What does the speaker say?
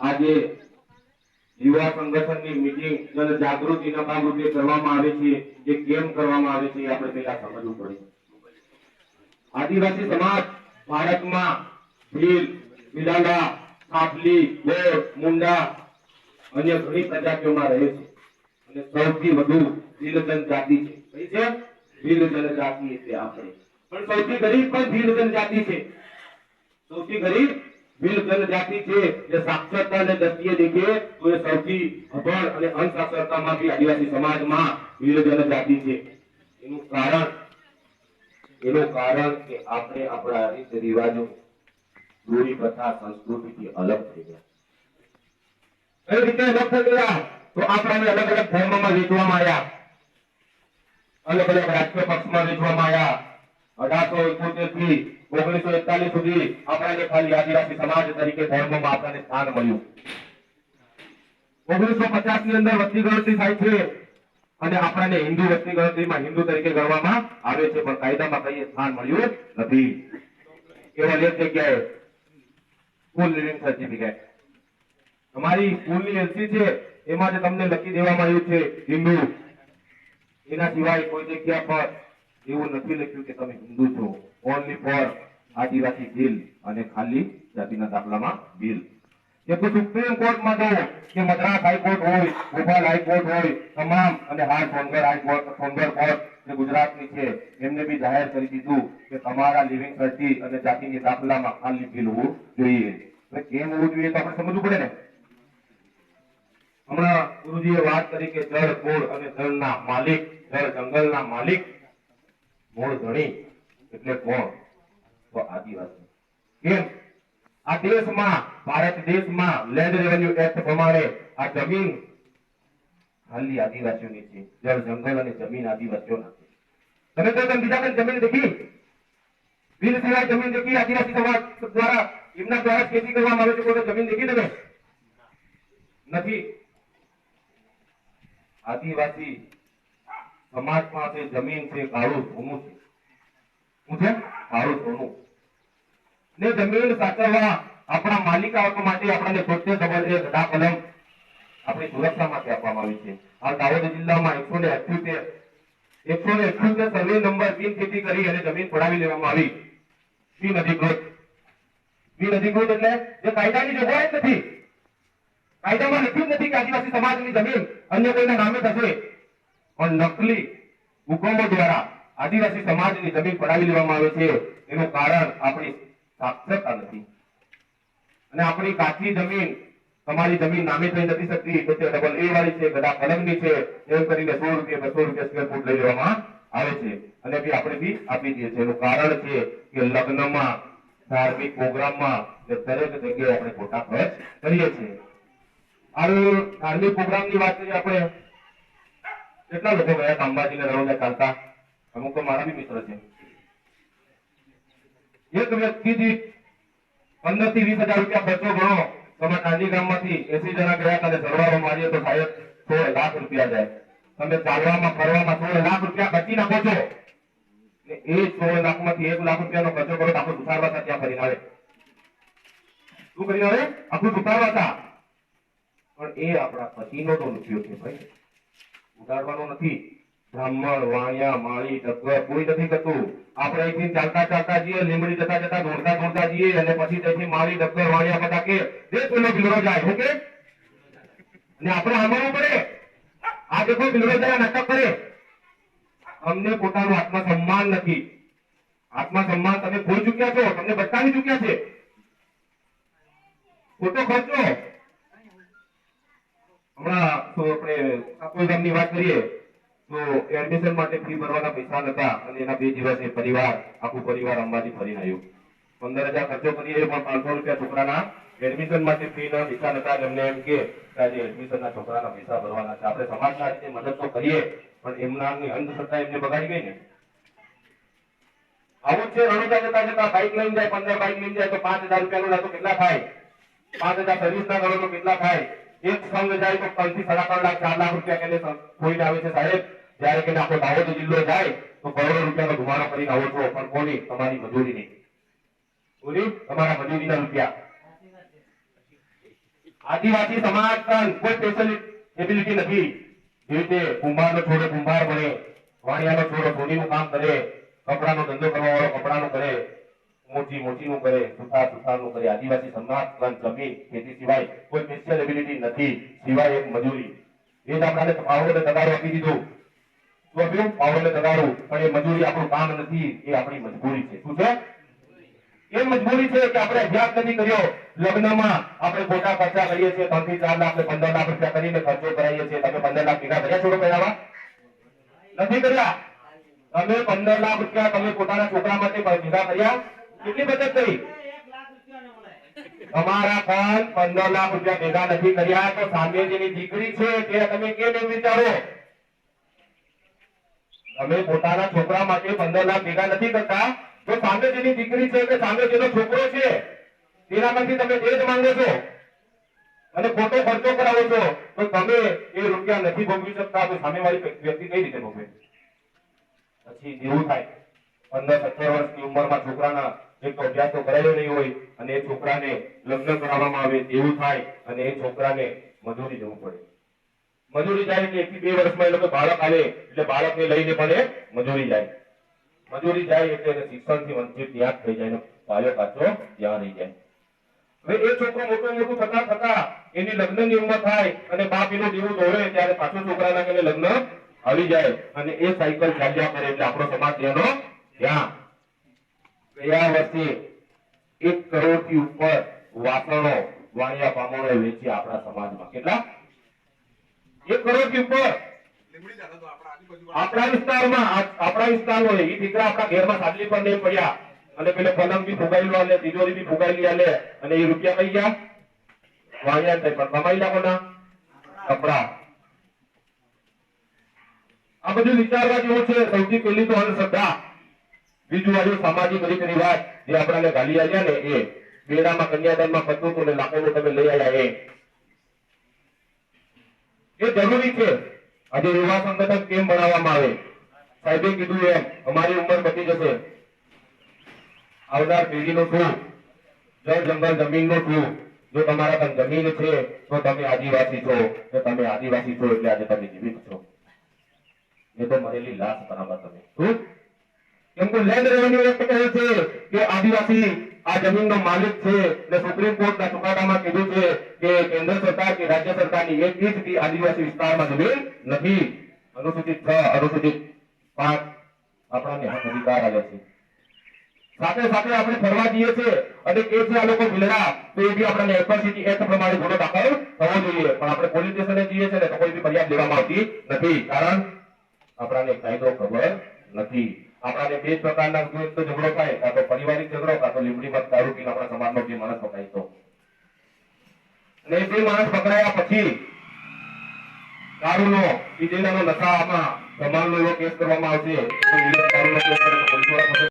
આજે યુવા સંગઠનની મીટિંગ જન જાગૃતિના ભાગરૂપે કરવામાં આવે છે એ કેમ કરવામાં આવે છે આપણે પહેલા સમજવું પડે. આદિવાસી સમાજ ભારતમાં ભીલ, બિલાડા, કાફલી, બોર, મુંડા, અન્ય ઘણી પ્રજાતિઓમાં રહે છે. અને સૌથી વધુ ભીલ જનજાતિ છે. કઈ છે? ભીલ જનજાતિ એટલે આપણે. પણ સૌથી ગરીબ પણ ભીલ જનજાતિ છે. સૌથી ગરીબ ભીલ જનજાતિ છે, જે સાક્ષરતાને દ્રષ્ટિએ દેખીએ તો એ સૌથી અભણ અને અનસાક્ષરતામાં બી આદિવાસી સમાજમાં ભીલ જનજાતિ છે. એનું કારણ એનું કારણ કે આપણે આપણા રીત રિવાજો, રૂઢી પ્રથા, સંસ્કૃતિથી અલગ થઈ ગયા. કઈ રીતે અલગ થઈ ગયા? તો આપણને અલગ અલગ ધર્મમાં વેચવામાં આવ્યા. અલગ અલગ રાજકીય પક્ષમાં વેચવામાં આવ્યા. આપણને હિન્દુ વસ્તી ગણતરીમાં હિન્દુ તરીકે ગણવામાં આવે છે, પણ કાયદામાં કઈ સ્થાન મળ્યું નથી. કેવલ એક જગ્યાએ સ્કૂલ લિવિંગ સર્ટિફિકેટ તમારી સ્કૂલની એલસી છે, એમાં જે તમને લખી દેવામાં આવ્યું છે, હિન્દુ. એના સિવાય કોઈ જગ્યા પર એવું નથી લખ્યું કે તમે હિન્દુ છો. ઓનલી ફોર આદિવાસી બિલ અને ખાલી જાતિના દાખલામાં બિલ. સુપ્રીમ કોર્ટમાં જાઓ, કે મદ્રાસ હાઈકોર્ટ હોય, ભોપાલ હાઈકોર્ટ હોય, તમામ અને હાલ સોનગઢ હાઈકોર્ટ, સોનગઢ કોર્ટ જે ગુજરાતની છે, એમને બી જાહેર કરી દીધું કે તમારા લિવિંગ સર્ટી અને જાતિની દાખલામાં ખાલી બિલ હોવું જોઈએ. એટલે કેમ હોવું જોઈએ તો આપણે સમજવું પડે ને? હમણાં ગુરુજીએ વાત કરી કે જળ મૂળ અને જળના માલિક, જળ જંગલના માલિક મૂળ ધણી એટલે કોણ? તો આદિવાસી. કેમ? આ દેશમાં, ભારત દેશમાં લેન્ડ રેવન્યુ એક્ટ પ્રમાણે આ જમીન ખાલી આદિવાસીઓની છે. જળ, જંગલ અને જમીન આદિવાસીઓના છે. તમે તો તમે બીજા જમીન દેખી? બિલ સિવાય જમીન દેખી આદિવાસી સમાજ દ્વારા એમના દ્વારા ખેતી કરવામાં આવે છે કોઈ જમીન દેખી તમે? નથી. આદિવાસી સમાજ પાસે જમીન છે કાળું સોનું છે. શું છે? કાળું સોનું. ને જમીન સાચવવા આપણા માલિકાઓ માટે આપણને સ્વચ્છ ડબલ એ ગઢા કલમ આપણી સુરક્ષા માટે આપવામાં આવી છે. આ દાહોદ જિલ્લામાં એકસો ને અઠ્યોતેર એકસો ને અઠ્યોતેર સર્વે નંબર બિન ખેતી કરી અને જમીન પડાવી લેવામાં આવી. બિન અધિકૃત. બિન અધિકૃત એટલે જે કાયદાની જોગવાઈ નથી. કાયદામાં લખ્યું નથી કે આદિવાસી સમાજની જમીન અન્ય કોઈના નામે થશે. પણ નકલી હુકમો દ્વારા આદિવાસી સમાજની જમીન પડાવી લેવામાં આવે છે. એનું કારણ આપણી સાક્ષરતા નથી. અને આપણી કાચી જમીન તમારી જમીન નામે થઈ નથી શકતી, તો ડબલ એ વાળી છે, બધા કલમની છે, એમ કરીને સો રૂપિયા, બસો રૂપિયા સ્ક્વેર ફૂટ લઈ લેવામાં આવે છે. અને બી આપણે બી આપી દઈએ છીએ. એનું કારણ છે કે લગ્નમાં, ધાર્મિક પ્રોગ્રામમાં દરેક જગ્યાએ આપણે ખોટા ખર્ચ કરીએ છીએ. આ ધાર્મિક પ્રોગ્રામની વાત કરીએ આપણે. કેટલા લોકો ગયા હતા અંબાજીને રણોદા ચાલતા? અમુક તો મારા બી મિત્ર છે. એક વ્યક્તિ દીઠ પંદરથી વીસ હજાર રૂપિયા ખર્ચો ગણો તમે કાંજી ગામમાંથી એસી જણા ગયા અને સરવાળો મારીએ તો સાહેબ સોળ લાખ રૂપિયા જાય. તમે ચાલવામાં, ફરવામાં સોળ લાખ રૂપિયા ખર્ચી નાખો છો. એ સોળ લાખમાંથી એક લાખ રૂપિયાનો ખર્ચો કરો આખું સુતારવા ત્યાં ફરીને આવે. શું કરીને આવે? આખું સુતારવા હતા પણ એ આપણા પતિનો તો ઉપયોગ છે ભાઈ. ઉડાડવાનો નથી. બ્રાહ્મણ, વાણિયા, માળી ડગર કોઈ નથી કરતું. આપણે અહીંથી ચાલતા ચાલતા જઈએ લીમડી જતા જતા દોડતા દોડતા જઈએ અને પછી ત્યાંથી માળી ડબ્બર વાણિયા બધા કે જે પેલો બિલરો જાય ઓકે અને આપણે સાંભળવું પડે. આ દેખો બિલરો જાય નાટક કરે. અમને પોતાનું આત્મસન્માન નથી. આત્મસન્માન તમે ભૂલ ચૂક્યા છો, તમને બતાવી ચૂક્યા છે. ખોટો ખર્ચો. તો આપણે ગામની વાત કરીએ, તો એડમિશન માટે ફી ભરવાના પૈસા નતા અને એના બે દિવસે પરિવાર, આખું પરિવાર અંબાજી ફરીને આવ્યું પંદર હજાર ખર્ચો કરીએ પણ પાંચસો રૂપિયા છોકરાના એડમિશન માટે ફી ના પૈસા નતા. એમને એમ કે આજે એડમિશનના છોકરાના પૈસા ભરવાના છે. આપણે સમાજના રીતે મદદ તો કરીએ, પણ એમના અંધશ્રદ્ધા એમને બગાડી ગઈ ને. આવું છે, રણુજા જતા જતા બાઇક લઈને જાય, પંદર બાઇક લઈને જાય, તો પાંચ હજાર રૂપિયાનું તો કેટલા થાય? પાંચ હજાર સર્વિસ ના કરો તો કેટલા થાય? એક સંઘ જાય તો પાંચથી સાડા ત્રણ લાખ, ચાર લાખ રૂપિયા કેને કોઈને આવે છે સાહેબ. જ્યારે કે આપણે દાહોદ જિલ્લો જાય, તો કરોડો રૂપિયાનો ધુમાડો કરીને આવો છો. પણ કોની? તમારી મજૂરી નહીં બોલી? તમારા મજૂરીના રૂપિયા. આદિવાસી સમાજ પણ કોઈ સ્પેશિયલ એબિલિટી નથી. જે રીતે કુંભારનો છોડો કુંભાર બને, વાણિયાનો છોડો નું કામ કરે, કપડાનો ધંધો કરવા વાળો કપડાનું કરે. મોચી મોચીનું કરે સુથાર સુથારનું કરે. આદિવાસી સમાજ જમીન ખેતી સિવાય કોઈ સ્પેશિયલ એબિલિટી નથી. સિવાય એક મજૂરી. એ જ આપણાને તગારો આપી દીધો. તો આપ્યું પાવડોને દગાડો પણ એ મજૂરી આપણું કામ નથી. એ આપણી મજબૂરી છે. શું છે? એ મજબૂરી છે કે આપણે અભ્યાસ નથી કર્યો. લગ્નમાં આપણે ખોટા ખર્ચા કરીએ છીએ. ત્રણથી ચાર લાખ ને પંદર લાખ રૂપિયા કરીને ખર્ચો કરાવીએ છીએ. તમે પંદર લાખ ભેગા કર્યા છોડો પહેલામાં નથી કર્યા? તમે પંદર લાખ રૂપિયા તમે પોતાના છોકરા માટે ભેગા કર્યા? કેટલી બચત કરી? અમારા પણ પંદર લાખ રૂપિયા ભેગા નથી કર્યા, તો સામે જેની દીકરી છે, તે તમે કેમ વિચારો? તમે પોતાના છોકરા માટે પંદર લાખ ભેગા નથી કરતા. તો સામે જેની દીકરી છે કે સામે જેનો છોકરો છે? તેનામાંથી તમે એ જ માંગો છો? અને ખોટો ખર્ચો કરાવો છો? તો તમે એ રૂપિયા નથી ભોગવી શકતા, તો સામેવાળી વ્યક્તિ કઈ રીતે ભોગવે? પછી જેવું થાય. પંદર, સત્તર વર્ષની ઉંમરમાં છોકરાના એક તો કરાયો નહીં હોય અને એ છોકરાને લગ્ન કરાવવામાં આવે એવું થાય અને એ છોકરાને મજૂરી જવું પડે. મજૂરી જાય એટલે એકથી બે વર્ષમાં એ લોકો બાળક આવે એટલે બાળકને લઈને પણ એ મજૂરી જાય. મજૂરી જાય એટલે એને શિક્ષણથી વંચિત ત્યાં થઈ જાય પાયો કાચો ત્યાં રહી જાય. હવે એ છોકરો મોટો મોટું થતા થતા એની લગ્નની ઉંમર થાય અને બાપ એનું જેવું દોડે ત્યારે પાછો છોકરાના લગ્ન આવી જાય અને એ સાયકલ ચાલ્યા કરે એટલે આપણો સમાજ એનો ત્યાં ગયા વર્ષે એક કરોડથી ઉપર વાસણો વાણિયા પામોએ વેચી આપણા સમાજમાં. કેટલા? એક કરોડથી ઉપર. આપણા વિસ્તારમાં આપણા વિસ્તારમાં એ દીકરા આપણા ઘેરમાં સાદલી પણ નહીં પડ્યા. અને પેલે પલંગ બી ફુગાયેલું આલે, તિજોરી બી ફુગાયેલી આલે, અને એ રૂપિયા કઈ ગયા? વાણિયા પણ કમાઈ કોના? કપડા. આ બધું વિચારવા જેવું છે. સૌથી પહેલી તો અંધશ્રદ્ધા બીજું આજે સામાજિક રીત રિવાજ જે આપણાને ગાલી આવ્યા ને એ બેડામાં, કન્યાદાનમાં હતું ને લાખોનું તમે લઈ આવ્યા એ. એ જરૂરી છે. આજે યુવા સંગઠન કેમ બનાવવામાં આવે? સાહેબે કીધું એમ, અમારી ઉંમર બચી જશે. આવનાર પેઢીનો શું? જળ, જંગલ, જમીનનો શું? જો તમારા પાસે જમીન છે, તો તમે આદિવાસી છો. તો તમે આદિવાસી છો એટલે આજે તમે જીવિત છો. એ તો મરેલી લાશ બરાબર તમે. શું? કેમ લેન્ડ રેવન્યુ એક્ટ કહે છે કે આદિવાસી આ જમીનનો માલિક છે. ને સુપ્રીમ કોર્ટના ચુકાદામાં કીધું છે કે કેન્દ્ર સરકાર કે રાજ્ય સરકારની એક ઇંચ બી આદિવાસી વિસ્તારમાં જમીન નથી. અનુસૂચિત છ, અનુસૂચિત પાંચ આપણાને હક અધિકાર આવે છે. સાથે સાથે આપણે ફરવા જઈએ છીએ અને કે છે આ લોકો ભીલડા તો એ બી આપણને એટ્રોસિટી એક્ટ પ્રમાણે ગુનો દાખલ થવો જોઈએ. પણ આપણે પોલીસ સ્ટેશને જઈએ છીએ ને તો કોઈ બી ફરિયાદ લેવામાં આવતી નથી. કારણ આપણાને કાયદો ખબર નથી. આપણાને બે પ્રકારના તો ઝઘડો થાય, કાં તો પારિવારિક ઝઘડો, કાં તો લીમડી મત, દારૂ પીને આપણા સમાજનો જે માણસ પકડાય તો. અને બે માણસ પકડાયા પછી દારૂનો ઈજેડાનો નશામાં એવો કેસ કરવામાં આવશે, તો